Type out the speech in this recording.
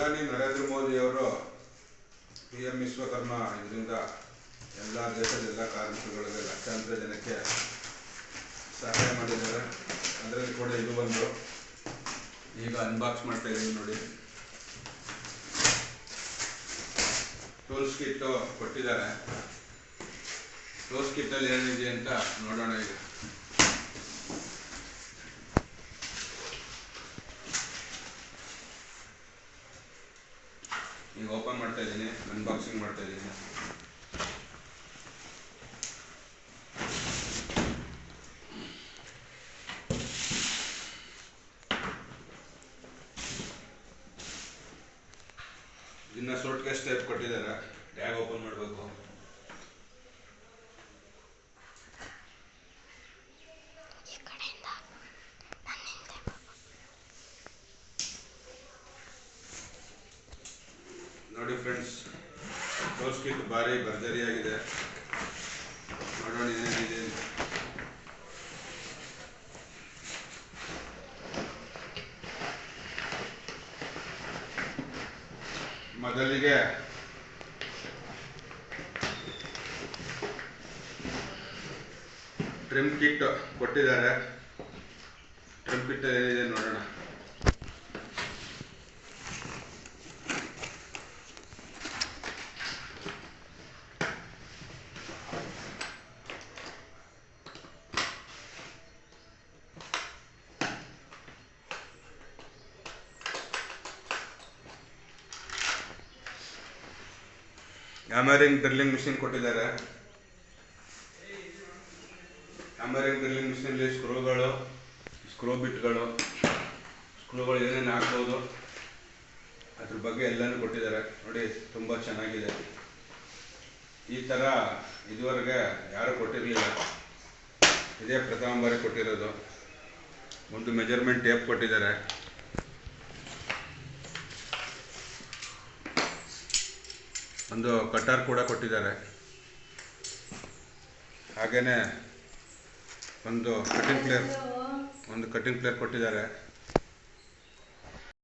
ಪ್ರಧಾನಿ ನರೇಂದ್ರ ಮೋದಿ ಅವರು P M Vishwakarma ಇದರಿಂದ ಎಲ್ಲ ದೇಶದ ಎಲ್ಲ ಕಾರ್ಮಿಕರುಗಳಿಗೆ ಲಕ್ಷಾಂತರ ಜನಕ್ಕೆ ಸಹಾಯ ಮಾಡಿದ್ದಾರೆ. ಅದರಲ್ಲಿ ಕೂಡ ಇದು ಒಂದು. ಈಗ ಅನ್ಬಾಕ್ಸ್ ಮಾಡ್ತಾ ಇದ್ದೀನಿ ನೋಡಿ. ಟೂಲ್ಸ್ ಕಿಟ್ ಕೊಟ್ಟಿದ್ದಾರೆ. ಟೂಲ್ಸ್ ಕಿಟ್ಟಲ್ಲಿ ಏನಿದೆ ಅಂತ ನೋಡೋಣ ಈಗ. ಈಗ ಓಪನ್ ಮಾಡ್ತಾ ಇದ್ದೀನಿ ಅನ್ಬಾಕ್ಸಿಂಗ್ ಮಾಡ್ತಾ ಇದ್ದೀನಿ. ಇನ್ನ ಸೋಟ್ ಕೇಸ್ ಟೈಪ್ ಕೊಟ್ಟಿದ್ದಾರೆ. ಟ್ಯಾಗ್ ಓಪನ್ ಮಾಡಬೇಕು. ನೋಡಿ ಫ್ರೆಂಡ್ಸ್ ಟೋಸ್ ಕಿಟ್ ಭಾರಿ ಭರ್ಜರಿಯಾಗಿದೆ. ನೋಡೋಣ ಏನೇನಿದೆ. ಮೊದಲಿಗೆ ಟ್ರಿಮ್ ಕಿಟ್ ಕೊಟ್ಟಿದ್ದಾರೆ. ಟ್ರಿಮ್ ಕಿಟ್ ಏನಿದೆ ನೋಡೋಣ. ಹ್ಯಾಮರಿಂಗ್ ಡ್ರಿಲ್ಲಿಂಗ್ ಮಿಷಿನ್ ಕೊಟ್ಟಿದ್ದಾರೆ. ಹ್ಯಾಮರಿಂಗ್ ಡ್ರಿಲ್ಲಿಂಗ್ ಮಿಷಿನಲ್ಲಿ ಸ್ಕ್ರೂಗಳು ಸ್ಕ್ರೂ ಬಿಟ್ಗಳು ಸ್ಕ್ರೂಗಳು ಏನೇನು ಹಾಕ್ಬೋದು, ಅದ್ರ ಬಗ್ಗೆ ಎಲ್ಲನೂ ಕೊಟ್ಟಿದ್ದಾರೆ. ನೋಡಿ, ತುಂಬ ಚೆನ್ನಾಗಿದೆ. ಈ ಥರ ಇದುವರೆಗೆ ಯಾರೂ ಕೊಟ್ಟಿರಲಿಲ್ಲ. ಇದೇ ಪ್ರಥಮ ಬಾರಿ ಕೊಟ್ಟಿರೋದು. ಒಂದು ಮೆಜರ್ಮೆಂಟ್ ಟೇಪ್ ಕೊಟ್ಟಿದ್ದಾರೆ. ಒಂದು ಕಟಾರ್ ಕೂಡ ಕೊಟ್ಟಿದ್ದಾರೆ. ಹಾಗೆಯೇ ಒಂದು ಕಟಿಂಗ್ ಪ್ಲೇಯರ್ ಒಂದು ಕಟಿಂಗ್ ಪ್ಲೇಯರ್ ಕೊಟ್ಟಿದ್ದಾರೆ.